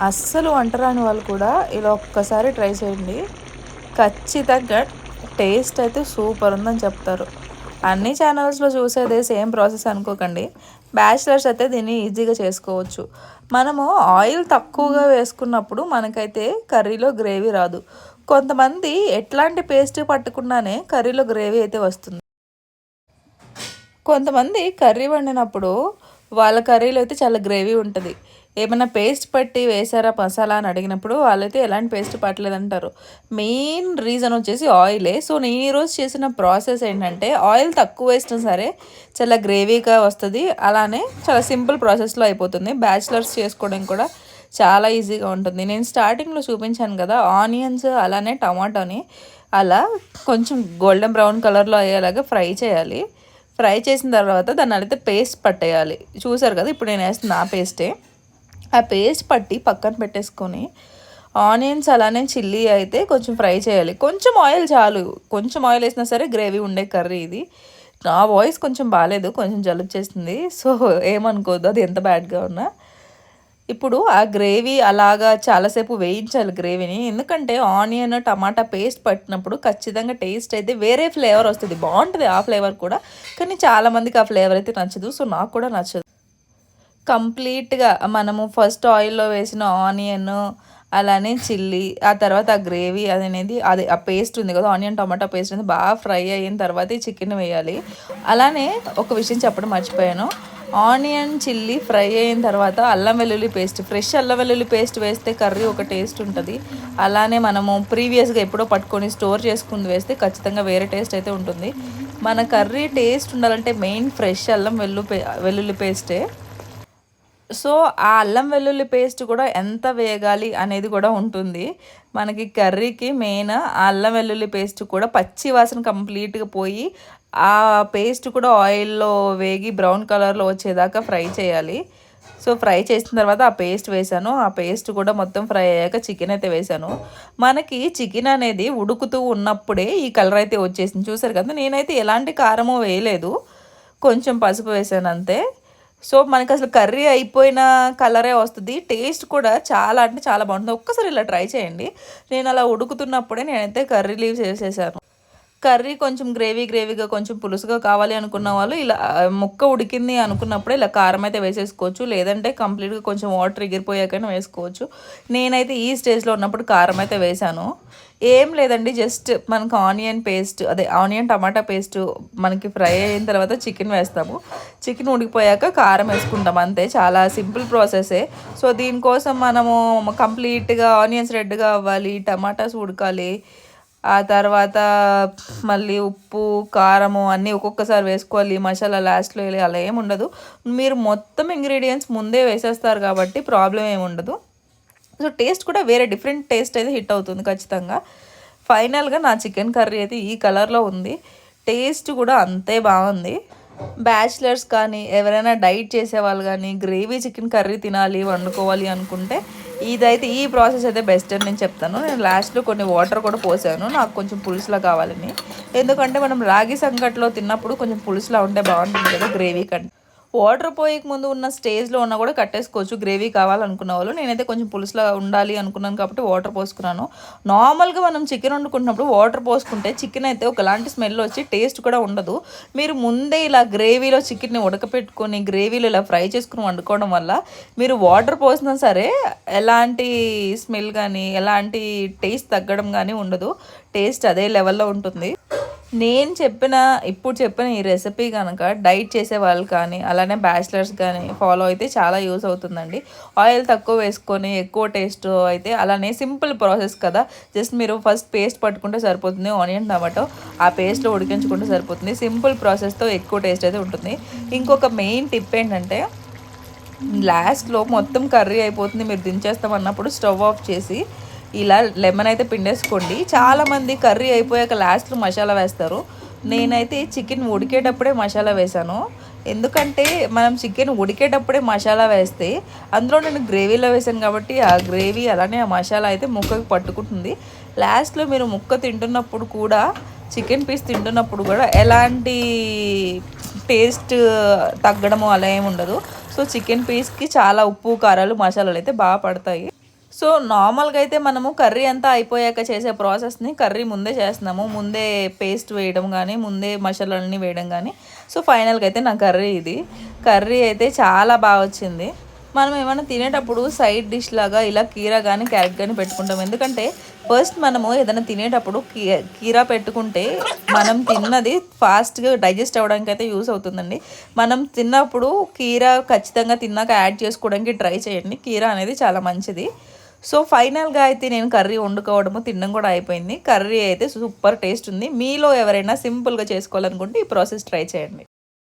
అస్సలు వంట రాని వాళ్ళు కూడా ఇలా ఒక్కసారి ట్రై చేయండి. ఖచ్చితంగా టేస్ట్ అయితే సూపర్ ఉందని చెప్తారు. అన్ని ఛానల్స్లో చూసేదే సేమ్ ప్రాసెస్ అనుకోకండి. బ్యాచిలర్స్ అయితే దీన్ని ఈజీగా చేసుకోవచ్చు. మనము ఆయిల్ తక్కువగా వేసుకున్నప్పుడు మనకైతే కర్రీలో గ్రేవీ రాదు. కొంతమంది ఎట్లాంటి పేస్ట్ పట్టుకున్నానే కర్రీలో గ్రేవీ అయితే వస్తుంది. కొంతమంది కర్రీ వండినప్పుడు వాళ్ళ కర్రీలో అయితే చాలా గ్రేవీ ఉంటుంది. ఏమైనా పేస్ట్ పట్టి వేసారా మసాలా అని అడిగినప్పుడు వాళ్ళైతే ఎలాంటి పేస్ట్ పట్టలేదంటారు. మెయిన్ రీజన్ వచ్చేసి ఆయిలే. సో నేను ఈరోజు చేసిన ప్రాసెస్ ఏంటంటే ఆయిల్ తక్కువ వేసినా సరే చాలా గ్రేవీగా వస్తుంది. అలానే చాలా సింపుల్ ప్రాసెస్లో అయిపోతుంది. బ్యాచిలర్స్ చేసుకోవడం కూడా చాలా ఈజీగా ఉంటుంది. నేను స్టార్టింగ్లో చూపించాను కదా ఆనియన్స్ అలానే టమాటోని అలా కొంచెం గోల్డెన్ బ్రౌన్ కలర్లో అయ్యేలాగా ఫ్రై చేయాలి. ఫ్రై చేసిన తర్వాత దాన్ని అయితే పేస్ట్ పట్టేయాలి. చూసారు కదా ఇప్పుడు నేను వేస్తున్న ఆ పేస్టే. ఆ పేస్ట్ పట్టి పక్కన పెట్టేసుకొని ఆనియన్స్ అలానే చిల్లీ అయితే కొంచెం ఫ్రై చేయాలి. కొంచెం ఆయిల్ చాలు. కొంచెం ఆయిల్ వేసినా సరే గ్రేవీ ఉండే కర్రీ ఇది. నా వాయిస్ కొంచెం బాగాలేదు కొంచెం జలుబు చేస్తుంది సో ఏమనుకోద్దు అది ఎంత బ్యాడ్గా ఉన్నా. ఇప్పుడు ఆ గ్రేవీ అలాగా చాలాసేపు వేయించాలి గ్రేవీని. ఎందుకంటే ఆనియన్ టమాటా పేస్ట్ పట్టినప్పుడు ఖచ్చితంగా టేస్ట్ అయితే వేరే ఫ్లేవర్ వస్తుంది. బాగుంటుంది ఆ ఫ్లేవర్ కూడా. కానీ చాలామందికి ఆ ఫ్లేవర్ అయితే నచ్చదు. సో నాకు కూడా నచ్చదు. కంప్లీట్గా మనము ఫస్ట్ ఆయిల్లో వేసిన ఆనియన్ అలానే చిల్లీ ఆ తర్వాత ఆ గ్రేవీ అనేది అది ఆ పేస్ట్ ఉంది కదా ఆనియన్ టమాటా పేస్ట్ ఉంది బాగా ఫ్రై అయిన తర్వాత ఈ చికెన్ వేయాలి. అలానే ఒక విషయం చెప్పడం మర్చిపోయాను. ఆనియన్ చిల్లీ ఫ్రై అయిన తర్వాత అల్లం వెల్లుల్లి పేస్ట్ ఫ్రెష్ అల్లం వెల్లుల్లి పేస్ట్ వేస్తే కర్రీ ఒక టేస్ట్ ఉంటుంది. అలానే మనము ప్రీవియస్గా ఎప్పుడో పట్టుకొని స్టోర్ చేసుకుని వేస్తే ఖచ్చితంగా వేరే టేస్ట్ అయితే ఉంటుంది. మన కర్రీ టేస్ట్ ఉండాలంటే మెయిన్ ఫ్రెష్ అల్లం వెల్లు వెల్లుల్లి పేస్టే. సో ఆ అల్లం వెల్లుల్లి పేస్ట్ కూడా ఎంత వేగాలి అనేది కూడా ఉంటుంది. మనకి కర్రీకి మెయిన్ ఆ అల్లం వెల్లుల్లి పేస్ట్ కూడా పచ్చి వాసన కంప్లీట్గా పోయి ఆ పేస్ట్ కూడా ఆయిల్లో వేగి బ్రౌన్ కలర్లో వచ్చేదాకా ఫ్రై చేయాలి. సో ఫ్రై చేసిన తర్వాత ఆ పేస్ట్ వేసాను. ఆ పేస్ట్ కూడా మొత్తం ఫ్రై అయ్యాక చికెన్ అయితే వేసాను. మనకి చికెన్ అనేది ఉడుకుతూ ఉన్నప్పుడే ఈ కలర్ అయితే వచ్చేసింది. చూసారు కదా నేనైతే ఎలాంటి కారము వేయలేదు. కొంచెం పసుపు వేసాను అంతే. సో మనకి అసలు కర్రీ అయిపోయిన కలరే వస్తుంది. టేస్ట్ కూడా చాలా అంటే చాలా బాగుంటుంది. ఒక్కసారి ఇలా ట్రై చేయండి. నేను అలా ఉడుకుతున్నప్పుడే నేనైతే కర్రీ లీవ్స్ వేసేసాను కర్రీ కొంచెం గ్రేవీ గ్రేవీగా కొంచెం పులుసుగా కావాలి అనుకున్న వాళ్ళు ఇలా ముక్క ఉడికింది అనుకున్నప్పుడే ఇలా కారం అయితే వేసేసుకోవచ్చు. లేదంటే కంప్లీట్గా కొంచెం వాటర్ ఎగిరిపోయాకైనా వేసుకోవచ్చు. నేనైతే ఈ స్టేజ్లో ఉన్నప్పుడు కారం అయితే వేశాను. ఏం లేదండి జస్ట్ మనకు ఆనియన్ పేస్ట్ అదే ఆనియన్ టమాటా పేస్ట్ మనకి ఫ్రై అయిన తర్వాత చికెన్ వేస్తాము. చికెన్ ఉడికిపోయాక కారం వేసుకుంటాం అంతే. చాలా సింపుల్ ప్రాసెసే. సో దీనికోసం మనము కంప్లీట్గా ఆనియన్స్ రెడ్గా అవ్వాలి టమాటాస్ ఉడకాలి ఆ తర్వాత మళ్ళీ ఉప్పు కారము అన్నీ ఒక్కొక్కసారి వేసుకోవాలి. మసాలా లాస్ట్లో వెళ్ళి అలా ఏమి ఉండదు. మీరు మొత్తం ఇంగ్రీడియంట్స్ ముందే వేసేస్తారు కాబట్టి ప్రాబ్లం ఏమి ఉండదు. సో టేస్ట్ కూడా వేరే డిఫరెంట్ టేస్ట్ అయితే హిట్ అవుతుంది ఖచ్చితంగా. ఫైనల్గా నా చికెన్ కర్రీ అయితే ఈ కలర్లో ఉంది. టేస్ట్ కూడా అంతే బాగుంది. బ్యాచిలర్స్ కానీ ఎవరైనా డైట్ చేసేవాళ్ళు కానీ గ్రేవీ చికెన్ కర్రీ తినాలి వండుకోవాలి అనుకుంటే ఇదైతే ఈ ప్రాసెస్ అయితే బెస్ట్ అని నేను చెప్తాను. నేను లాస్ట్లో కొన్ని వాటర్ కూడా పోసాను. నాకు కొంచెం పులుసులా కావాలని. ఎందుకంటే మనం రాగి సంగట్లో తిన్నప్పుడు కొంచెం పులుసులా ఉంటే బాగుంటుంది కదా గ్రేవీ కంటే. వాటర్ పోయేకి ముందు ఉన్న స్టేజ్లో ఉన్నా కూడా కట్టేసుకోవచ్చు. గ్రేవీ కావాలనుకున్న వాళ్ళు. నేనైతే కొంచెం పులుసులో ఉండాలి అనుకున్నాను కాబట్టి వాటర్ పోసుకున్నాను. నార్మల్గా మనం చికెన్ వండుకున్నప్పుడు వాటర్ పోసుకుంటే చికెన్ అయితే ఒకలాంటి స్మెల్ వచ్చి టేస్ట్ కూడా ఉండదు. మీరు ముందే ఇలా గ్రేవీలో చికెన్ని ఉడకపెట్టుకొని గ్రేవీలో ఇలా ఫ్రై చేసుకుని వండుకోవడం వల్ల మీరు వాటర్ పోసినా సరే ఎలాంటి స్మెల్ కానీ ఎలాంటి టేస్ట్ తగ్గడం కానీ ఉండదు. టేస్ట్ అదే లెవెల్లో ఉంటుంది. నేను చెప్పిన ఇప్పుడు చెప్పిన ఈ రెసిపీ కనుక డైట్ చేసే వాళ్ళు కానీ అలానే బ్యాచిలర్స్ కానీ ఫాలో అయితే చాలా యూస్ అవుతుందండి. ఆయిల్ తక్కువ వేసుకొని ఎక్కువ టేస్ట్ అయితే అలానే సింపుల్ ప్రాసెస్ కదా. జస్ట్ మీరు ఫస్ట్ పేస్ట్ పట్టుకుంటే సరిపోతుంది ఆనియన్ టమాటో ఆ పేస్ట్లో ఉడికించుకుంటే సరిపోతుంది. సింపుల్ ప్రాసెస్తో ఎక్కువ టేస్ట్ అయితే ఉంటుంది. ఇంకొక మెయిన్ టిప్ ఏంటంటే లాస్ట్లో మొత్తం కర్రీ అయిపోతుంది. మీరు దించేస్తాం అన్నప్పుడు స్టవ్ ఆఫ్ చేసి ఇలా లెమన్ అయితే పిండేసుకోండి. చాలామంది కర్రీ అయిపోయాక లాస్ట్లో మసాలా వేస్తారు. నేనైతే చికెన్ ఉడికేటప్పుడే మసాలా వేశాను. ఎందుకంటే మనం చికెన్ ఉడికేటప్పుడే మసాలా వేస్తే అందులో నేను గ్రేవీలో వేసాను కాబట్టి ఆ గ్రేవీ అలానే ఆ మసాలా అయితే ముక్కకి పట్టుకుంటుంది. లాస్ట్లో మీరు ముక్క తింటున్నప్పుడు కూడా చికెన్ పీస్ తింటున్నప్పుడు కూడా ఎలాంటి టేస్ట్ తగ్గడము అలా ఏమి ఉండదు. సో చికెన్ పీస్కి చాలా ఉప్పు కారాలు మసాలాలు అయితే బాగా పడతాయి. సో నార్మల్గా అయితే మనము కర్రీ అంతా అయిపోయాక చేసే ప్రాసెస్ని కర్రీ ముందే చేస్తున్నాము. ముందే పేస్ట్ వేయడం కానీ ముందే మసాలాలని వేయడం కానీ. సో ఫైనల్గా అయితే నా కర్రీ ఇది. కర్రీ అయితే చాలా బాగా వచ్చింది. మనం ఏమైనా తినేటప్పుడు సైడ్ డిష్ లాగా ఇలా కీరా కానీ క్యారెట్ కానీ పెట్టుకుంటాం. ఎందుకంటే ఫస్ట్ మనము ఏదైనా తినేటప్పుడు కీ- కీరా పెట్టుకుంటే మనం తిన్నది ఫాస్ట్గా డైజెస్ట్ అవ్వడానికి అయితే యూస్ అవుతుందండి. మనం తిన్నప్పుడు కీరా ఖచ్చితంగా తిన్నాక యాడ్ చేసుకోవడానికి ట్రై చేయండి. కీరా అనేది చాలా మంచిది. సో ఫైనల్గా అయితే నేను కర్రీ వండుకోవడము తినడం కూడా అయిపోయింది. కర్రీ అయితే సూపర్ టేస్ట్ ఉంది. మీలో ఎవరైనా సింపుల్గా చేసుకోవాలనుకుంటే ఈ ప్రాసెస్ ట్రై చేయండి.